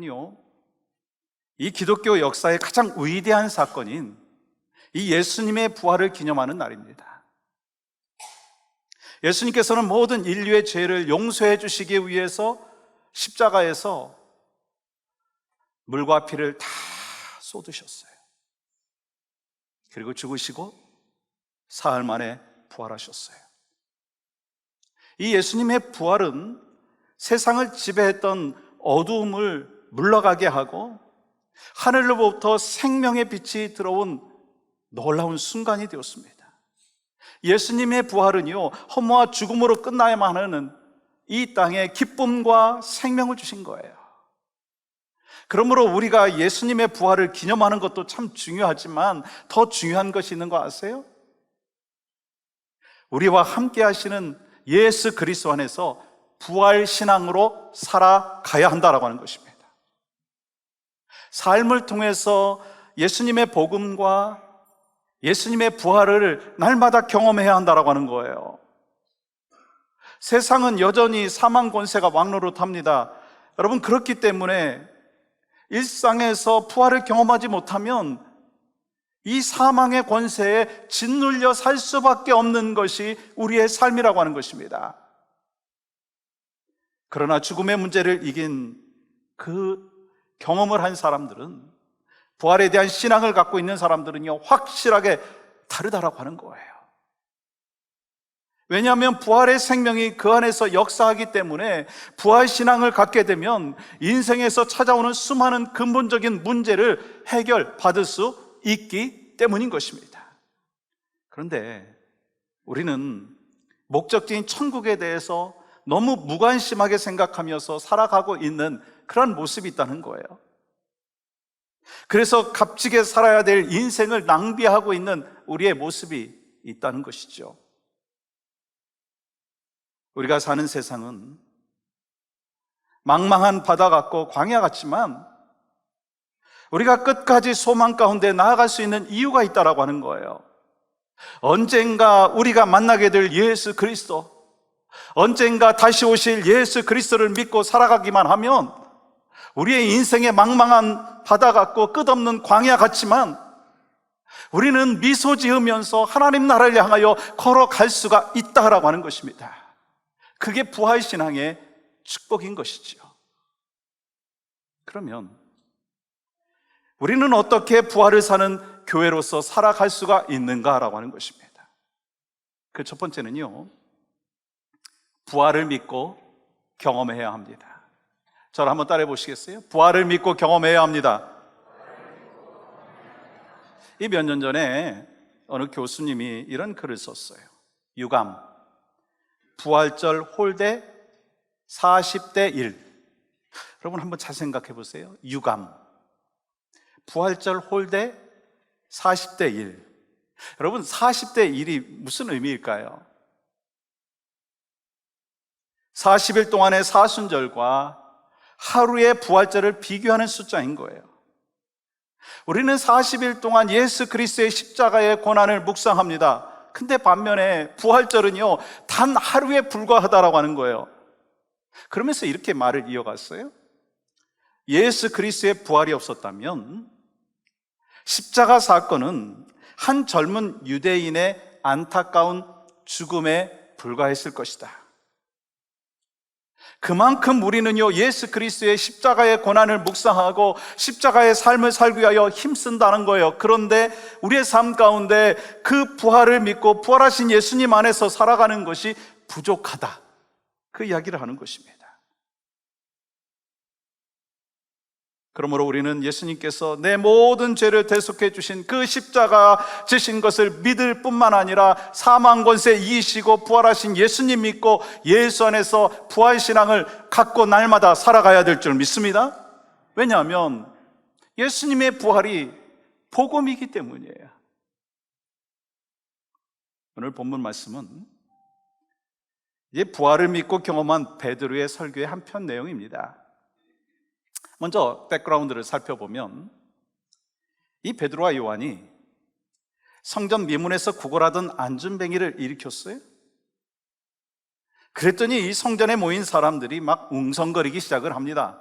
오늘은요, 이 기독교 역사의 가장 위대한 사건인 이 예수님의 부활을 기념하는 날입니다. 예수님께서는 모든 인류의 죄를 용서해 주시기 위해서 십자가에서 물과 피를 다 쏟으셨어요. 그리고 죽으시고 사흘 만에 부활하셨어요. 이 예수님의 부활은 세상을 지배했던 어두움을 물러가게 하고 하늘로부터 생명의 빛이 들어온 놀라운 순간이 되었습니다. 예수님의 부활은요, 허무와 죽음으로 끝나야만 하는 이 땅에 기쁨과 생명을 주신 거예요. 그러므로 우리가 예수님의 부활을 기념하는 것도 참 중요하지만 더 중요한 것이 있는 거 아세요? 우리와 함께 하시는 예수 그리스도 안에서 부활 신앙으로 살아가야 한다라고 하는 것입니다. 삶을 통해서 예수님의 복음과 예수님의 부활을 날마다 경험해야 한다라고 하는 거예요. 세상은 여전히 사망 권세가 왕노릇합니다. 여러분 그렇기 때문에 일상에서 부활을 경험하지 못하면 이 사망의 권세에 짓눌려 살 수밖에 없는 것이 우리의 삶이라고 하는 것입니다. 그러나 죽음의 문제를 이긴 그 경험을 한 사람들은 부활에 대한 신앙을 갖고 있는 사람들은요, 확실하게 다르다라고 하는 거예요. 왜냐하면 부활의 생명이 그 안에서 역사하기 때문에 부활 신앙을 갖게 되면 인생에서 찾아오는 수많은 근본적인 문제를 해결받을 수 있기 때문인 것입니다. 그런데 우리는 목적지인 천국에 대해서 너무 무관심하게 생각하면서 살아가고 있는 그런 모습이 있다는 거예요. 그래서 값지게 살아야 될 인생을 낭비하고 있는 우리의 모습이 있다는 것이죠. 우리가 사는 세상은 망망한 바다 같고 광야 같지만 우리가 끝까지 소망 가운데 나아갈 수 있는 이유가 있다라고 하는 거예요. 언젠가 우리가 만나게 될 예수 그리스도, 언젠가 다시 오실 예수 그리스도를 믿고 살아가기만 하면 우리의 인생의 망망한 바다 같고 끝없는 광야 같지만 우리는 미소 지으면서 하나님 나라를 향하여 걸어갈 수가 있다라고 하는 것입니다. 그게 부활 신앙의 축복인 것이지요. 그러면 우리는 어떻게 부활을 사는 교회로서 살아갈 수가 있는가라고 하는 것입니다. 그 첫 번째는요, 부활을 믿고 경험해야 합니다. 저를 한번 따라해 보시겠어요? 부활을 믿고 경험해야 합니다. 이 몇 년 전에 어느 교수님이 이런 글을 썼어요. 유감. 부활절 홀대 40대 1. 여러분 한번 잘 생각해 보세요. 유감. 부활절 홀대 40대 1. 여러분 40대 1이 무슨 의미일까요? 40일 동안의 사순절과 하루의 부활절을 비교하는 숫자인 거예요. 우리는 40일 동안 예수 그리스도의 십자가의 고난을 묵상합니다. 근데 반면에 부활절은요, 단 하루에 불과하다라고 하는 거예요. 그러면서 이렇게 말을 이어갔어요. 예수 그리스도의 부활이 없었다면 십자가 사건은 한 젊은 유대인의 안타까운 죽음에 불과했을 것이다. 그만큼 우리는요, 예수 그리스도의 십자가의 고난을 묵상하고 십자가의 삶을 살기 위하여 힘쓴다는 거예요. 그런데 우리의 삶 가운데 그 부활을 믿고 부활하신 예수님 안에서 살아가는 것이 부족하다. 그 이야기를 하는 것입니다. 그러므로 우리는 예수님께서 내 모든 죄를 대속해 주신 그 십자가 지신 것을 믿을 뿐만 아니라 사망 권세 이기시고 부활하신 예수님 믿고 예수 안에서 부활 신앙을 갖고 날마다 살아가야 될 줄 믿습니다. 왜냐하면 예수님의 부활이 복음이기 때문이에요. 오늘 본문 말씀은 이 부활을 믿고 경험한 베드로의 설교의 한편 내용입니다. 먼저 백그라운드를 살펴보면 이 베드로와 요한이 성전 미문에서 구걸하던 안준뱅이를 일으켰어요. 그랬더니 이 성전에 모인 사람들이 막 웅성거리기 시작을 합니다.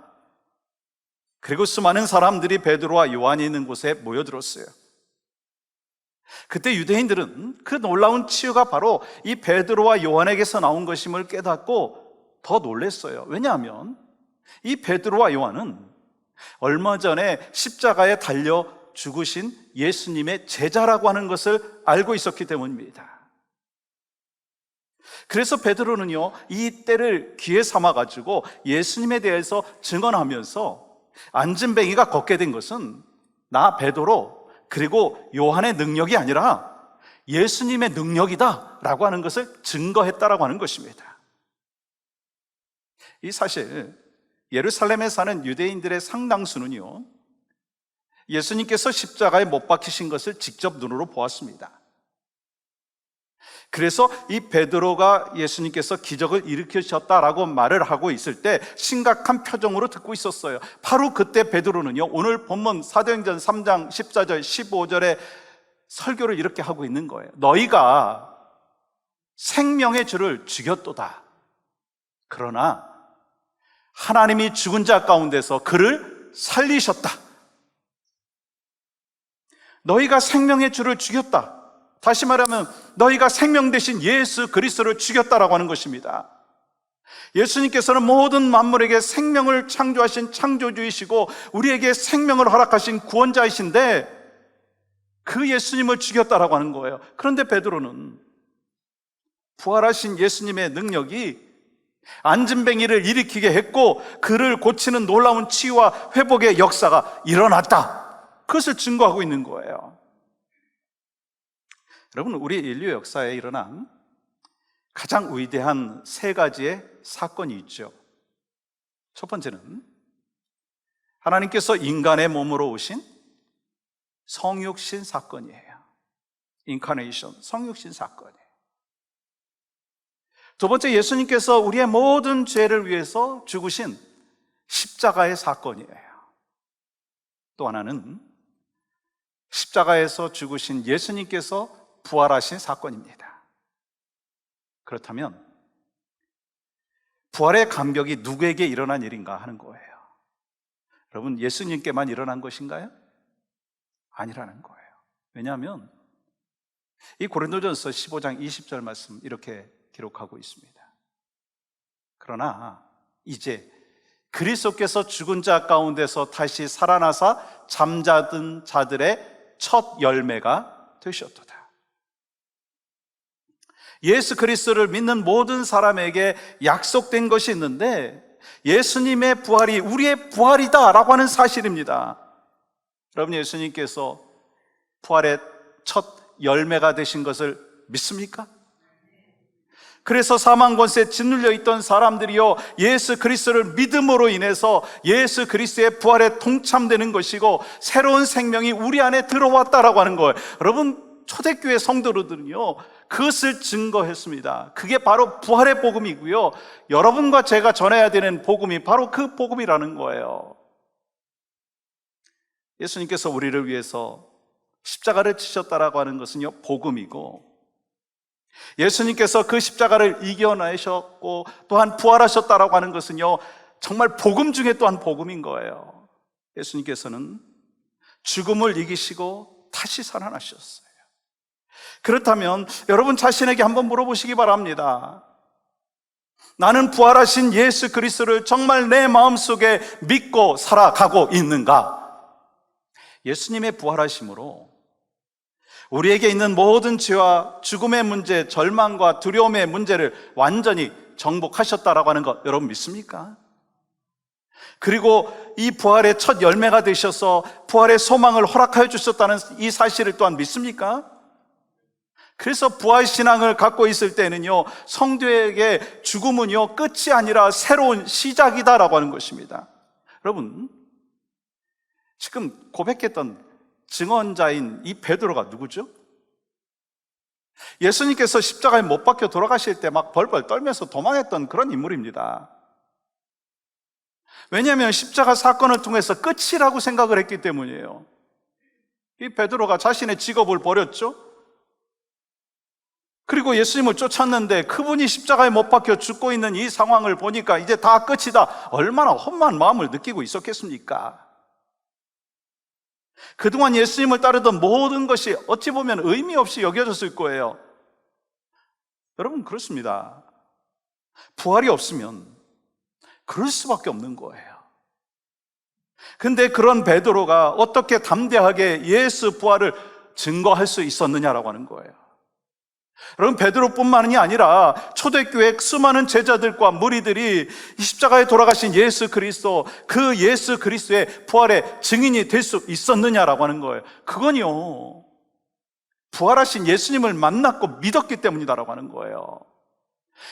그리고 수많은 사람들이 베드로와 요한이 있는 곳에 모여들었어요. 그때 유대인들은 그 놀라운 치유가 바로 이 베드로와 요한에게서 나온 것임을 깨닫고 더 놀랬어요. 왜냐하면 이 베드로와 요한은 얼마 전에 십자가에 달려 죽으신 예수님의 제자라고 하는 것을 알고 있었기 때문입니다. 그래서 베드로는요, 이 때를 기회 삼아 가지고 예수님에 대해서 증언하면서 안진뱅이가 걷게 된 것은 나 베드로 그리고 요한의 능력이 아니라 예수님의 능력이다라고 하는 것을 증거했다라고 하는 것입니다. 이 사실 예루살렘에 사는 유대인들의 상당수는요. 예수님께서 십자가에 못 박히신 것을 직접 눈으로 보았습니다. 그래서 이 베드로가 예수님께서 기적을 일으키셨다라고 말을 하고 있을 때 심각한 표정으로 듣고 있었어요. 바로 그때 베드로는요. 오늘 본문 사도행전 3장 14절 15절에 설교를 이렇게 하고 있는 거예요. 너희가 생명의 주를 죽였도다. 그러나 하나님이 죽은 자 가운데서 그를 살리셨다. 너희가 생명의 주를 죽였다. 다시 말하면 너희가 생명 대신 예수 그리스도를 죽였다라고 하는 것입니다. 예수님께서는 모든 만물에게 생명을 창조하신 창조주이시고 우리에게 생명을 허락하신 구원자이신데 그 예수님을 죽였다라고 하는 거예요. 그런데 베드로는 부활하신 예수님의 능력이 안진뱅이를 일으키게 했고 그를 고치는 놀라운 치유와 회복의 역사가 일어났다. 그것을 증거하고 있는 거예요. 여러분, 우리 인류 역사에 일어난 가장 위대한 세 가지의 사건이 있죠. 첫 번째는 하나님께서 인간의 몸으로 오신 성육신 사건이에요. 인카네이션, 성육신 사건이에요. 두 번째, 예수님께서 우리의 모든 죄를 위해서 죽으신 십자가의 사건이에요. 또 하나는 십자가에서 죽으신 예수님께서 부활하신 사건입니다. 그렇다면 부활의 감격이 누구에게 일어난 일인가 하는 거예요. 여러분, 예수님께만 일어난 것인가요? 아니라는 거예요. 왜냐하면 이 고린도전서 15장 20절 말씀 이렇게 기록하고 있습니다. 그러나 이제 그리스도께서 죽은 자 가운데서 다시 살아나사 잠자든 자들의 첫 열매가 되셨도다. 예수 그리스도를 믿는 모든 사람에게 약속된 것이 있는데 예수님의 부활이 우리의 부활이다라고 하는 사실입니다. 여러분 예수님께서 부활의 첫 열매가 되신 것을 믿습니까? 그래서 사망 권세에 짓눌려 있던 사람들이요 예수 그리스도를 믿음으로 인해서 예수 그리스도의 부활에 동참되는 것이고 새로운 생명이 우리 안에 들어왔다라고 하는 거예요. 여러분 초대교회 성도들은요 그것을 증거했습니다. 그게 바로 부활의 복음이고요. 여러분과 제가 전해야 되는 복음이 바로 그 복음이라는 거예요. 예수님께서 우리를 위해서 십자가를 치셨다라고 하는 것은요 복음이고 예수님께서 그 십자가를 이겨내셨고 또한 부활하셨다라고 하는 것은요, 정말 복음 중에 또한 복음인 거예요. 예수님께서는 죽음을 이기시고 다시 살아나셨어요. 그렇다면 여러분 자신에게 한번 물어보시기 바랍니다. 나는 부활하신 예수 그리스도를 정말 내 마음속에 믿고 살아가고 있는가? 예수님의 부활하심으로 우리에게 있는 모든 죄와 죽음의 문제, 절망과 두려움의 문제를 완전히 정복하셨다라고 하는 것 여러분 믿습니까? 그리고 이 부활의 첫 열매가 되셔서 부활의 소망을 허락하여 주셨다는 이 사실을 또한 믿습니까? 그래서 부활 신앙을 갖고 있을 때는요, 성도에게 죽음은요, 끝이 아니라 새로운 시작이다라고 하는 것입니다. 여러분, 지금 고백했던 증언자인 이 베드로가 누구죠? 예수님께서 십자가에 못 박혀 돌아가실 때 막 벌벌 떨면서 도망했던 그런 인물입니다. 왜냐하면 십자가 사건을 통해서 끝이라고 생각을 했기 때문이에요. 이 베드로가 자신의 직업을 버렸죠? 그리고 예수님을 쫓았는데 그분이 십자가에 못 박혀 죽고 있는 이 상황을 보니까 이제 다 끝이다. 얼마나 험한 마음을 느끼고 있었겠습니까? 그동안 예수님을 따르던 모든 것이 어찌 보면 의미 없이 여겨졌을 거예요. 여러분, 그렇습니다. 부활이 없으면 그럴 수밖에 없는 거예요. 근데 그런 베드로가 어떻게 담대하게 예수 부활을 증거할 수 있었느냐라고 하는 거예요. 여러분 베드로뿐만이 아니라 초대교회 수많은 제자들과 무리들이 이 십자가에 돌아가신 예수 그리스도 그 예수 그리스도의 부활의 증인이 될 수 있었느냐라고 하는 거예요. 그건요. 부활하신 예수님을 만났고 믿었기 때문이다라고 하는 거예요.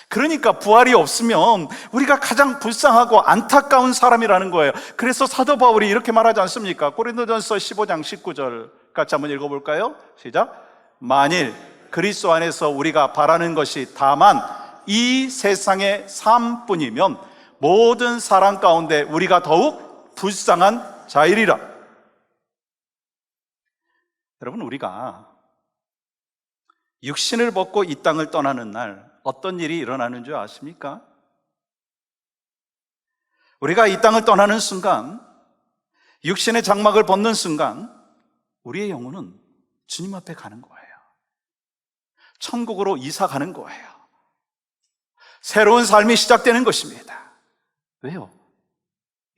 그러니까 부활이 없으면 우리가 가장 불쌍하고 안타까운 사람이라는 거예요. 그래서 사도 바울이 이렇게 말하지 않습니까? 고린도전서 15장 19절 같이 한번 읽어 볼까요? 시작. 만일 그리스도 안에서 우리가 바라는 것이 다만 이 세상의 삶뿐이면 모든 사람 가운데 우리가 더욱 불쌍한 자이리라. 여러분 우리가 육신을 벗고 이 땅을 떠나는 날 어떤 일이 일어나는 줄 아십니까? 우리가 이 땅을 떠나는 순간, 육신의 장막을 벗는 순간, 우리의 영혼은 주님 앞에 가는 거예요. 천국으로 이사 가는 거예요. 새로운 삶이 시작되는 것입니다. 왜요?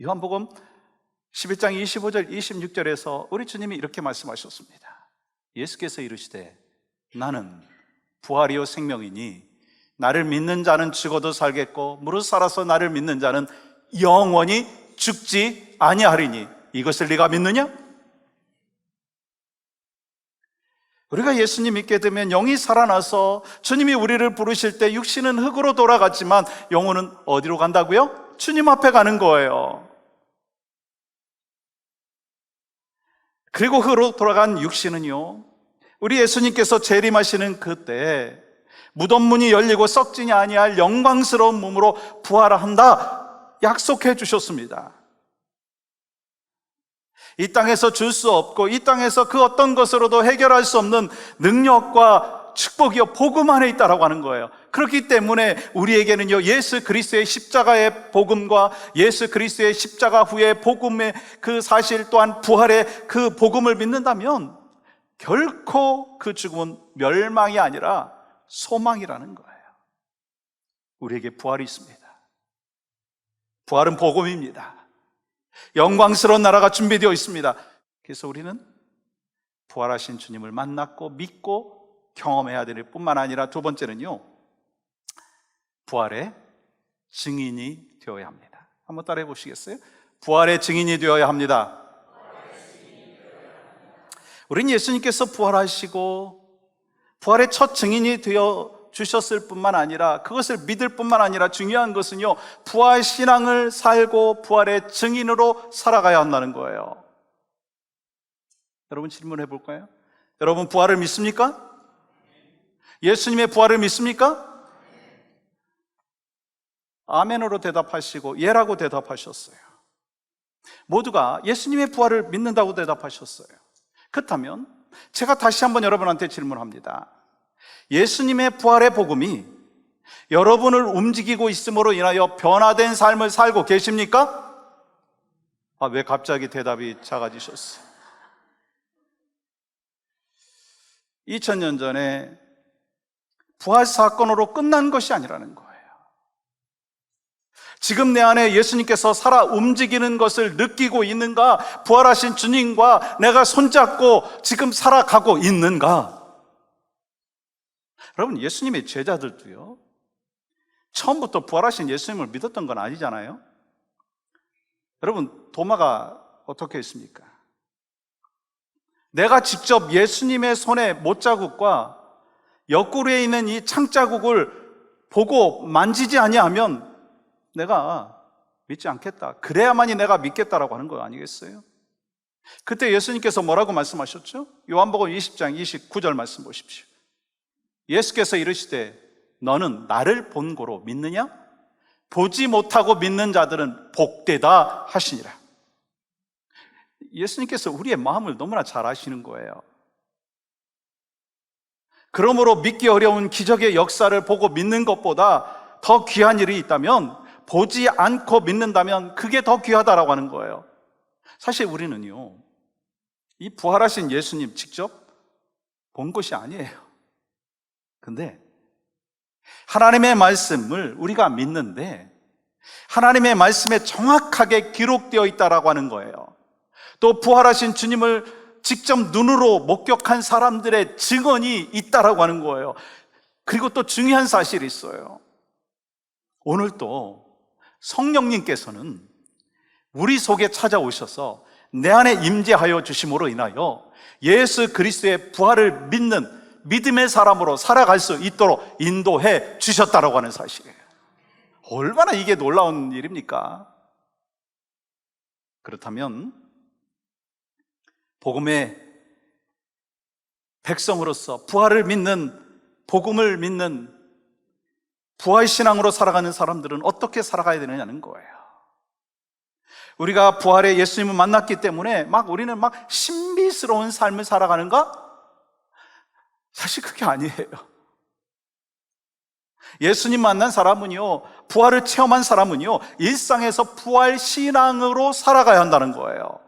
요한복음 11장 25절, 26절에서 우리 주님이 이렇게 말씀하셨습니다. 예수께서 이르시되 나는 부활이요 생명이니 나를 믿는 자는 죽어도 살겠고 무릇 살아서 나를 믿는 자는 영원히 죽지 아니하리니 이것을 네가 믿느냐? 우리가 예수님 믿게 되면 영이 살아나서 주님이 우리를 부르실 때 육신은 흙으로 돌아갔지만 영혼은 어디로 간다고요? 주님 앞에 가는 거예요. 그리고 흙으로 돌아간 육신은요. 우리 예수님께서 재림하시는 그때 무덤 문이 열리고 썩지니 아니할 영광스러운 몸으로 부활한다 약속해 주셨습니다. 이 땅에서 줄 수 없고 이 땅에서 그 어떤 것으로도 해결할 수 없는 능력과 축복이요 복음 안에 있다라고 하는 거예요. 그렇기 때문에 우리에게는요 예수 그리스도의 십자가의 복음과 예수 그리스도의 십자가 후의 복음의 그 사실 또한 부활의 그 복음을 믿는다면 결코 그 죽음은 멸망이 아니라 소망이라는 거예요. 우리에게 부활이 있습니다. 부활은 복음입니다. 영광스러운 나라가 준비되어 있습니다. 그래서 우리는 부활하신 주님을 만났고 믿고 경험해야 될 뿐만 아니라 두 번째는요, 부활의 증인이 되어야 합니다. 한번 따라해 보시겠어요? 부활의 증인이 되어야 합니다. 우리는 예수님께서 부활하시고 부활의 첫 증인이 되어 주셨을 뿐만 아니라 그것을 믿을 뿐만 아니라 중요한 것은요, 부활 신앙을 살고 부활의 증인으로 살아가야 한다는 거예요. 여러분 질문해 볼까요? 여러분 부활을 믿습니까? 예수님의 부활을 믿습니까? 아멘으로 대답하시고 예라고 대답하셨어요. 모두가 예수님의 부활을 믿는다고 대답하셨어요. 그렇다면 제가 다시 한번 여러분한테 질문합니다. 예수님의 부활의 복음이 여러분을 움직이고 있음으로 인하여 변화된 삶을 살고 계십니까? 아, 왜 갑자기 대답이 작아지셨어요? 2000년 전에 부활 사건으로 끝난 것이 아니라는 거예요. 지금 내 안에 예수님께서 살아 움직이는 것을 느끼고 있는가? 부활하신 주님과 내가 손잡고 지금 살아가고 있는가? 여러분, 예수님의 제자들도요, 처음부터 부활하신 예수님을 믿었던 건 아니잖아요? 여러분, 도마가 어떻게 했습니까? 내가 직접 예수님의 손에 못자국과 옆구리에 있는 이 창자국을 보고 만지지 아니하면 내가 믿지 않겠다. 그래야만이 내가 믿겠다라고 하는 거 아니겠어요? 그때 예수님께서 뭐라고 말씀하셨죠? 요한복음 20장 29절 말씀 보십시오. 예수께서 이르시되 너는 나를 본고로 믿느냐? 보지 못하고 믿는 자들은 복되다 하시니라. 예수님께서 우리의 마음을 너무나 잘 아시는 거예요. 그러므로 믿기 어려운 기적의 역사를 보고 믿는 것보다 더 귀한 일이 있다면 보지 않고 믿는다면 그게 더 귀하다라고 하는 거예요. 사실 우리는요, 이 부활하신 예수님 직접 본 것이 아니에요. 근데 하나님의 말씀을 우리가 믿는데 하나님의 말씀에 정확하게 기록되어 있다라고 하는 거예요. 또 부활하신 주님을 직접 눈으로 목격한 사람들의 증언이 있다라고 하는 거예요. 그리고 또 중요한 사실이 있어요. 오늘 또 성령님께서는 우리 속에 찾아오셔서 내 안에 임재하여 주심으로 인하여 예수 그리스도의 부활을 믿는 믿음의 사람으로 살아갈 수 있도록 인도해 주셨다라고 하는 사실이에요. 얼마나 이게 놀라운 일입니까? 그렇다면 복음의 백성으로서 부활을 믿는 복음을 믿는 부활 신앙으로 살아가는 사람들은 어떻게 살아가야 되느냐는 거예요. 우리가 부활의 예수님을 만났기 때문에 막 우리는 막 신비스러운 삶을 살아가는가? 사실 그게 아니에요. 예수님 만난 사람은요, 부활을 체험한 사람은요, 일상에서 부활 신앙으로 살아가야 한다는 거예요.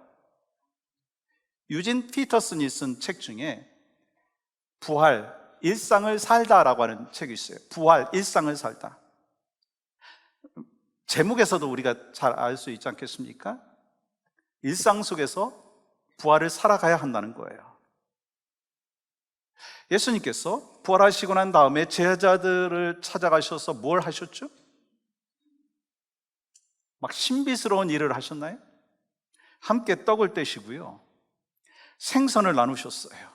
유진 피터슨이 쓴 책 중에 부활, 일상을 살다라고 하는 책이 있어요. 부활, 일상을 살다. 제목에서도 우리가 잘 알 수 있지 않겠습니까? 일상 속에서 부활을 살아가야 한다는 거예요. 예수님께서 부활하시고 난 다음에 제자들을 찾아가셔서 뭘 하셨죠? 막 신비스러운 일을 하셨나요? 함께 떡을 떼시고요. 생선을 나누셨어요.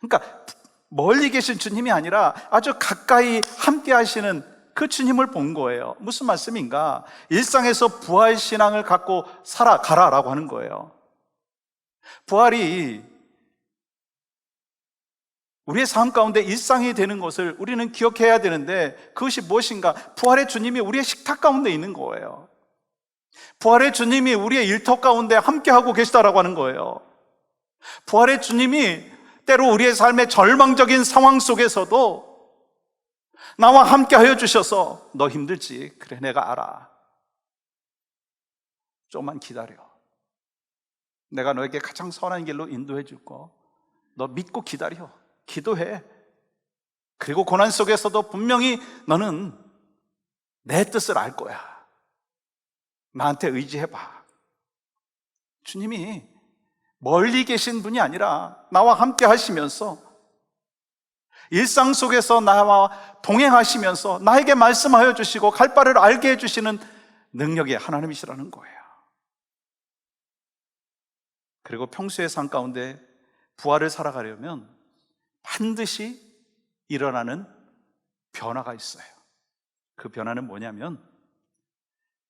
그러니까 멀리 계신 주님이 아니라 아주 가까이 함께 하시는 그 주님을 본 거예요. 무슨 말씀인가? 일상에서 부활 신앙을 갖고 살아가라라고 하는 거예요. 부활이 우리의 삶 가운데 일상이 되는 것을 우리는 기억해야 되는데 그것이 무엇인가? 부활의 주님이 우리의 식탁 가운데 있는 거예요. 부활의 주님이 우리의 일터 가운데 함께하고 계시다라고 하는 거예요. 부활의 주님이 때로 우리의 삶의 절망적인 상황 속에서도 나와 함께 하여 주셔서 너 힘들지? 그래, 내가 알아. 좀만 기다려. 내가 너에게 가장 선한 길로 인도해 줄 거. 너 믿고 기다려. 기도해. 그리고 고난 속에서도 분명히 너는 내 뜻을 알 거야. 나한테 의지해봐. 주님이 멀리 계신 분이 아니라 나와 함께 하시면서 일상 속에서 나와 동행하시면서 나에게 말씀하여 주시고 갈 바를 알게 해주시는 능력의 하나님이시라는 거예요. 그리고 평소의 삶 가운데 부활을 살아가려면 반드시 일어나는 변화가 있어요. 그 변화는 뭐냐면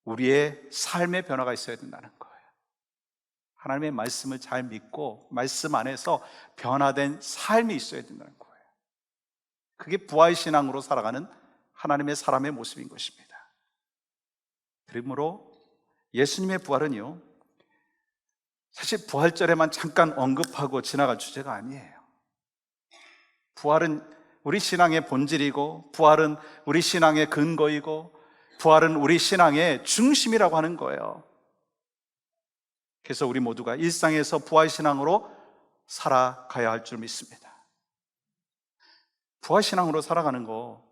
우리의 삶의 변화가 있어야 된다는 거예요. 하나님의 말씀을 잘 믿고 말씀 안에서 변화된 삶이 있어야 된다는 거예요. 그게 부활 신앙으로 살아가는 하나님의 사람의 모습인 것입니다. 그러므로 예수님의 부활은요, 사실 부활절에만 잠깐 언급하고 지나갈 주제가 아니에요. 부활은 우리 신앙의 본질이고, 부활은 우리 신앙의 근거이고, 부활은 우리 신앙의 중심이라고 하는 거예요. 그래서 우리 모두가 일상에서 부활신앙으로 살아가야 할 줄 믿습니다. 부활신앙으로 살아가는 거,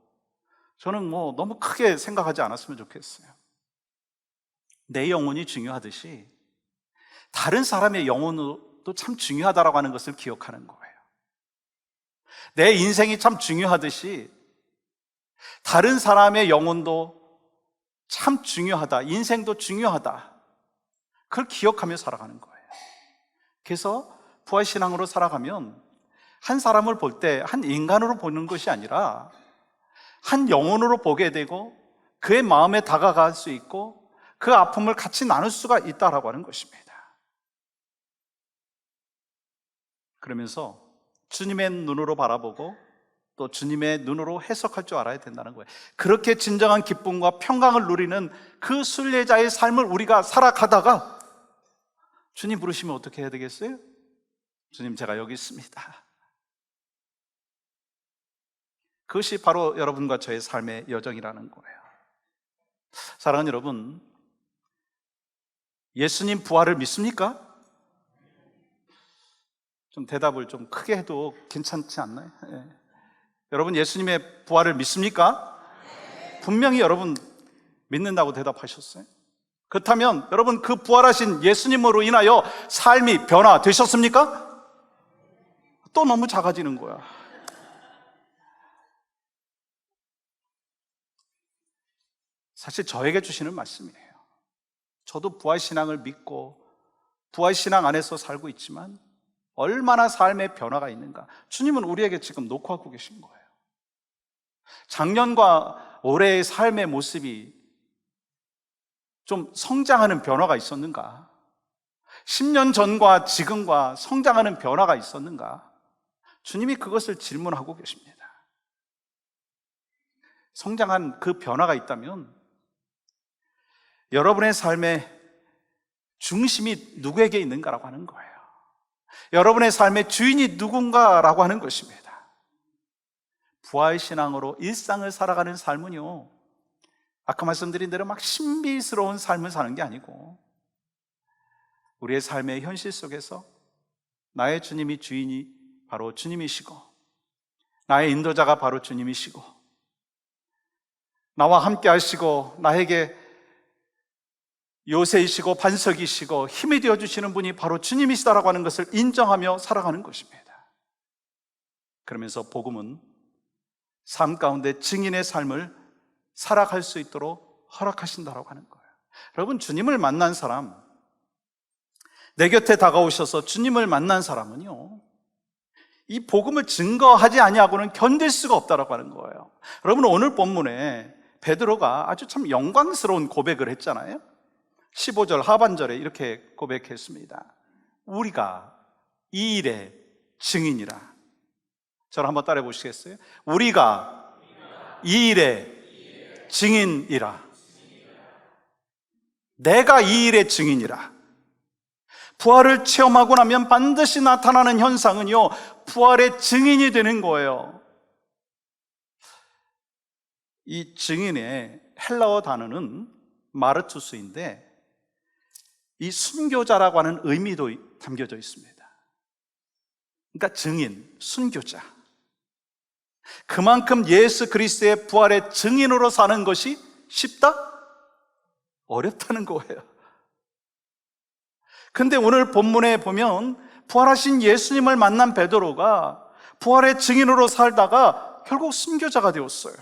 저는 뭐 너무 크게 생각하지 않았으면 좋겠어요. 내 영혼이 중요하듯이 다른 사람의 영혼도 참 중요하다라고 하는 것을 기억하는 거예요. 내 인생이 참 중요하듯이 다른 사람의 영혼도 참 중요하다. 인생도 중요하다. 그걸 기억하며 살아가는 거예요. 그래서 부활신앙으로 살아가면 한 사람을 볼 때 한 인간으로 보는 것이 아니라 한 영혼으로 보게 되고 그의 마음에 다가갈 수 있고 그 아픔을 같이 나눌 수가 있다라고 하는 것입니다. 그러면서 주님의 눈으로 바라보고 또 주님의 눈으로 해석할 줄 알아야 된다는 거예요. 그렇게 진정한 기쁨과 평강을 누리는 그 순례자의 삶을 우리가 살아가다가 주님 부르시면 어떻게 해야 되겠어요? 주님, 제가 여기 있습니다. 그것이 바로 여러분과 저의 삶의 여정이라는 거예요. 사랑하는 여러분, 예수님 부활을 믿습니까? 좀 대답을 좀 크게 해도 괜찮지 않나요? 예. 여러분 예수님의 부활을 믿습니까? 분명히 여러분 믿는다고 대답하셨어요. 그렇다면 여러분 그 부활하신 예수님으로 인하여 삶이 변화되셨습니까? 또 너무 작아지는 거야. 사실 저에게 주시는 말씀이에요. 저도 부활신앙을 믿고 부활신앙 안에서 살고 있지만 얼마나 삶의 변화가 있는가. 주님은 우리에게 지금 녹화하고 계신 거예요. 작년과 올해의 삶의 모습이 좀 성장하는 변화가 있었는가? 10년 전과 지금과 성장하는 변화가 있었는가? 주님이 그것을 질문하고 계십니다. 성장한 그 변화가 있다면 여러분의 삶의 중심이 누구에게 있는가라고 하는 거예요. 여러분의 삶의 주인이 누군가라고 하는 것입니다. 부활 신앙으로 일상을 살아가는 삶은요, 아까 말씀드린 대로 막 신비스러운 삶을 사는 게 아니고, 우리의 삶의 현실 속에서 나의 주님이 주인이 바로 주님이시고, 나의 인도자가 바로 주님이시고, 나와 함께 하시고, 나에게 요새이시고 반석이시고 힘이 되어 주시는 분이 바로 주님이시다라고 하는 것을 인정하며 살아가는 것입니다. 그러면서 복음은 삶 가운데 증인의 삶을 살아갈 수 있도록 허락하신다라고 하는 거예요. 여러분 주님을 만난 사람 내 곁에 다가오셔서 주님을 만난 사람은요. 이 복음을 증거하지 아니하고는 견딜 수가 없다라고 하는 거예요. 여러분 오늘 본문에 베드로가 아주 참 영광스러운 고백을 했잖아요. 15절 하반절에 이렇게 고백했습니다. 우리가 이 일의 증인이라. 저를 한번 따라해 보시겠어요? 우리가 이 일의 증인이라. 내가 이 일의 증인이라. 부활을 체험하고 나면 반드시 나타나는 현상은요, 부활의 증인이 되는 거예요. 이 증인의 헬라어 단어는 마르투스인데, 이 순교자라고 하는 의미도 담겨져 있습니다. 그러니까 증인, 순교자. 그만큼 예수 그리스도의 부활의 증인으로 사는 것이 쉽다? 어렵다는 거예요. 근데 오늘 본문에 보면 부활하신 예수님을 만난 베드로가 부활의 증인으로 살다가 결국 순교자가 되었어요.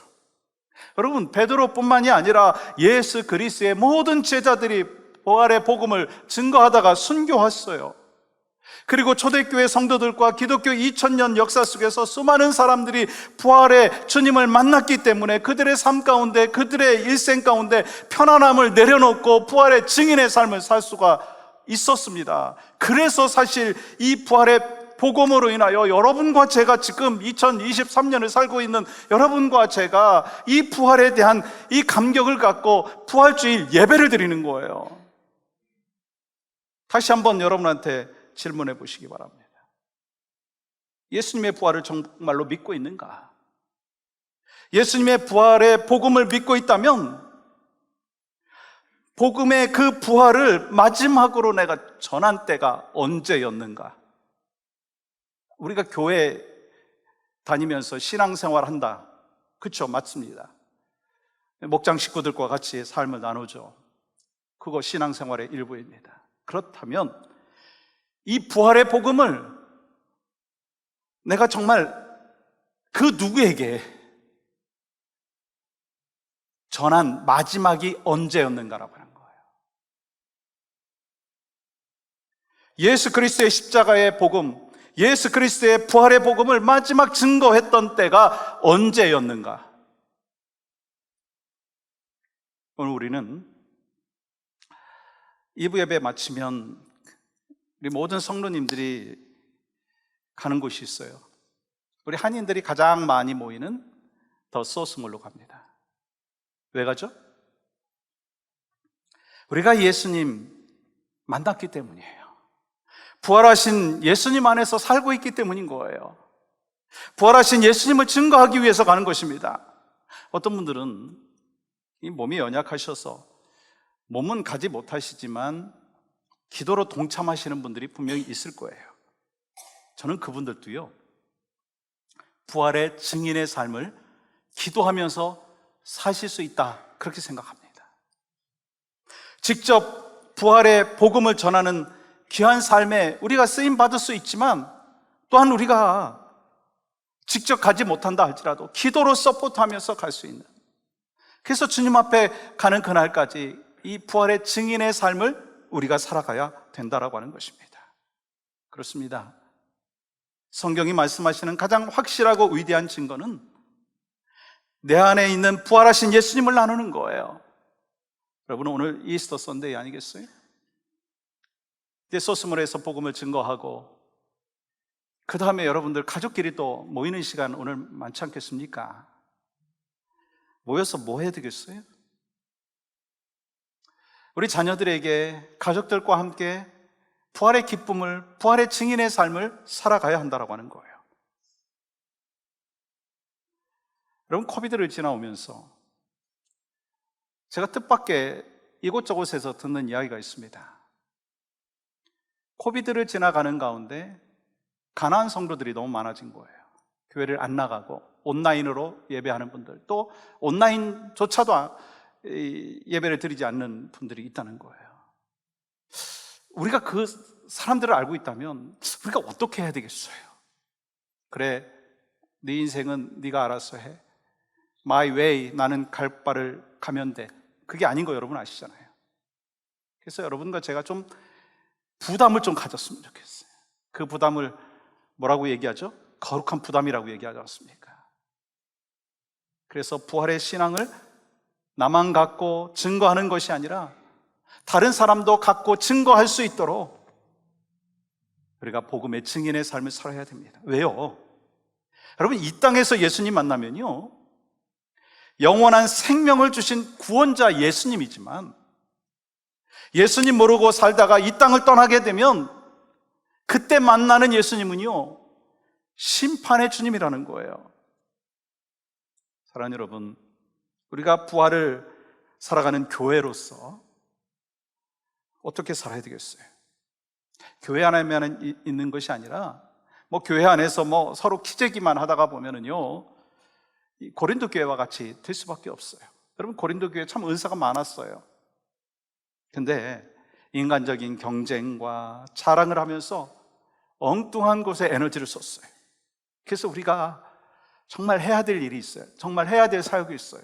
여러분, 베드로뿐만이 아니라 예수 그리스도의 모든 제자들이 부활의 복음을 증거하다가 순교했어요. 그리고 초대교회 성도들과 기독교 2000년 역사 속에서 수많은 사람들이 부활의 주님을 만났기 때문에 그들의 삶 가운데 그들의 일생 가운데 편안함을 내려놓고 부활의 증인의 삶을 살 수가 있었습니다. 그래서 사실 이 부활의 복음으로 인하여 여러분과 제가 지금 2023년을 살고 있는 여러분과 제가 이 부활에 대한 이 감격을 갖고 부활주일 예배를 드리는 거예요. 다시 한번 여러분한테 질문해 보시기 바랍니다. 예수님의 부활을 정말로 믿고 있는가? 예수님의 부활의 복음을 믿고 있다면 복음의 그 부활을 마지막으로 내가 전한 때가 언제였는가? 우리가 교회 다니면서 신앙생활 한다. 그쵸? 맞습니다. 목장 식구들과 같이 삶을 나누죠. 그거 신앙생활의 일부입니다. 그렇다면 이 부활의 복음을 내가 정말 그 누구에게 전한 마지막이 언제였는가라고 하는 거예요. 예수 그리스도의 십자가의 복음, 예수 그리스도의 부활의 복음을 마지막 증거했던 때가 언제였는가? 오늘 우리는 2부 예배 마치면 우리 모든 성도님들이 가는 곳이 있어요. 우리 한인들이 가장 많이 모이는 더 소스몰로 갑니다. 왜 가죠? 우리가 예수님 만났기 때문이에요. 부활하신 예수님 안에서 살고 있기 때문인 거예요. 부활하신 예수님을 증거하기 위해서 가는 것입니다. 어떤 분들은 이 몸이 연약하셔서 몸은 가지 못하시지만 기도로 동참하시는 분들이 분명히 있을 거예요. 저는 그분들도요, 부활의 증인의 삶을 기도하면서 사실 수 있다. 그렇게 생각합니다. 직접 부활의 복음을 전하는 귀한 삶에 우리가 쓰임 받을 수 있지만 또한 우리가 직접 가지 못한다 할지라도 기도로 서포트하면서 갈 수 있는 그래서 주님 앞에 가는 그날까지 이 부활의 증인의 삶을 우리가 살아가야 된다라고 하는 것입니다. 그렇습니다. 성경이 말씀하시는 가장 확실하고 위대한 증거는 내 안에 있는 부활하신 예수님을 나누는 거예요. 여러분 오늘 이스터 선데이 아니겠어요? 이제 소스몰에서 복음을 증거하고 그 다음에 여러분들 가족끼리 또 모이는 시간 오늘 많지 않겠습니까? 모여서 뭐 해야 되겠어요? 우리 자녀들에게 가족들과 함께 부활의 기쁨을, 부활의 증인의 삶을 살아가야 한다고 하는 거예요. 여러분, 코비드를 지나오면서 제가 뜻밖의 이곳저곳에서 듣는 이야기가 있습니다. 코비드를 지나가는 가운데 가난한 성도들이 너무 많아진 거예요. 교회를 안 나가고 온라인으로 예배하는 분들, 또 온라인조차도 예배를 드리지 않는 분들이 있다는 거예요. 우리가 그 사람들을 알고 있다면 우리가 어떻게 해야 되겠어요? 그래, 네 인생은 네가 알아서 해. My way, 나는 갈 바를 가면 돼. 그게 아닌 거 여러분 아시잖아요. 그래서 여러분과 제가 좀 부담을 좀 가졌으면 좋겠어요. 그 부담을 뭐라고 얘기하죠? 거룩한 부담이라고 얘기하지 않습니까? 그래서 부활의 신앙을 나만 갖고 증거하는 것이 아니라 다른 사람도 갖고 증거할 수 있도록 우리가 복음의 증인의 삶을 살아야 됩니다. 왜요? 여러분, 이 땅에서 예수님 만나면요. 영원한 생명을 주신 구원자 예수님이지만 예수님 모르고 살다가 이 땅을 떠나게 되면 그때 만나는 예수님은요. 심판의 주님이라는 거예요. 사랑하는 여러분, 우리가 부활을 살아가는 교회로서 어떻게 살아야 되겠어요? 교회 안에만 이- 있는 것이 아니라 뭐 교회 안에서 뭐 서로 키재기만 하다가 보면은요 이 고린도 교회와 같이 될 수밖에 없어요. 여러분 고린도 교회 참 은사가 많았어요. 근데 인간적인 경쟁과 자랑을 하면서 엉뚱한 곳에 에너지를 썼어요. 그래서 우리가 정말 해야 될 일이 있어요. 정말 해야 될 사역이 있어요.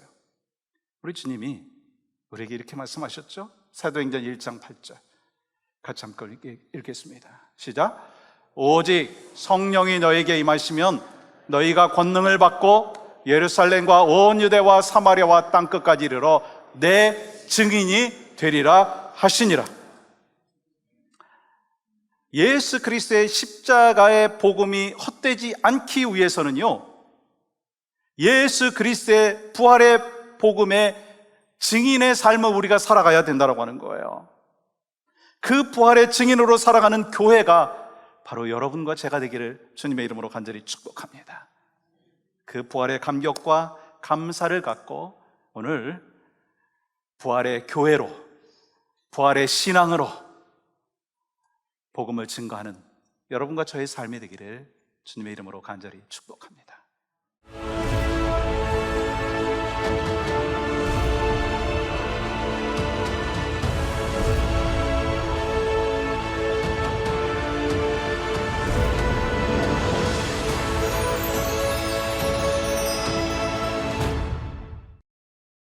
우리 주님이 우리에게 이렇게 말씀하셨죠? 사도행전 1장 8절. 같이 한번 읽- 읽겠습니다. 시작. 오직 성령이 너에게 임하시면 너희가 권능을 받고 예루살렘과 온 유대와 사마리아와 땅 끝까지 이르러 내 증인이 되리라 하시니라. 예수 그리스도의 십자가의 복음이 헛되지 않기 위해서는요. 예수 그리스도의 부활의 복음의 증인의 삶을 우리가 살아가야 된다고 하는 거예요. 그 부활의 증인으로 살아가는 교회가 바로 여러분과 제가 되기를 주님의 이름으로 간절히 축복합니다. 그 부활의 감격과 감사를 갖고 오늘 부활의 교회로, 부활의 신앙으로 복음을 증거하는 여러분과 저의 삶이 되기를 주님의 이름으로 간절히 축복합니다.